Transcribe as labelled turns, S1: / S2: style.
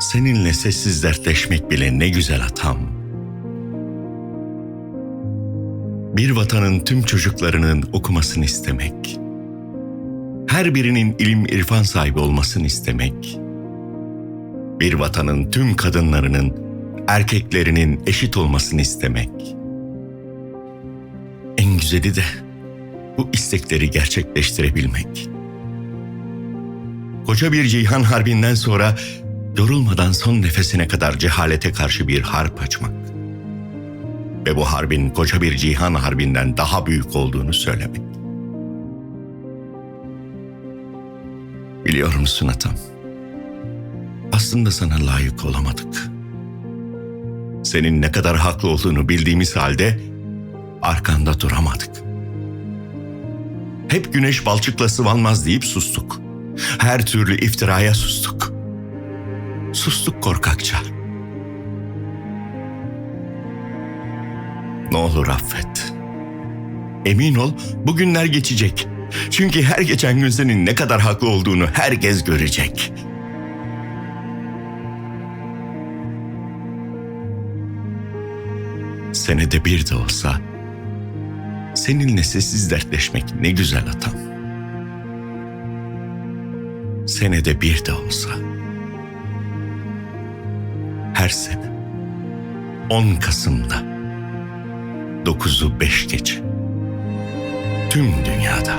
S1: Seninle sessiz dertleşmek bile ne güzel atam. Bir vatanın tüm çocuklarının okumasını istemek. Her birinin ilim irfan sahibi olmasını istemek. Bir vatanın tüm kadınlarının, erkeklerinin eşit olmasını istemek. En güzeli de bu istekleri gerçekleştirebilmek. Koca bir cihan harbinden sonra yorulmadan son nefesine kadar cehalete karşı bir harp açmak. Ve bu harbin koca bir cihan harbinden daha büyük olduğunu söylemek. Biliyor musun Atam? Aslında sana layık olamadık. Senin ne kadar haklı olduğunu bildiğimiz halde arkanda duramadık. Hep güneş balçıkla sıvanmaz deyip sustuk. Her türlü iftiraya sustuk. Sustuk korkakça. Ne olur affet. Emin ol bu günler geçecek. Çünkü her geçen gün senin ne kadar haklı olduğunu herkes görecek. Senede bir de olsa seninle sessiz dertleşmek ne güzel atam. Senede bir de olsa her sene. 10 Kasım'da 9'u 5 geç. Tüm dünyada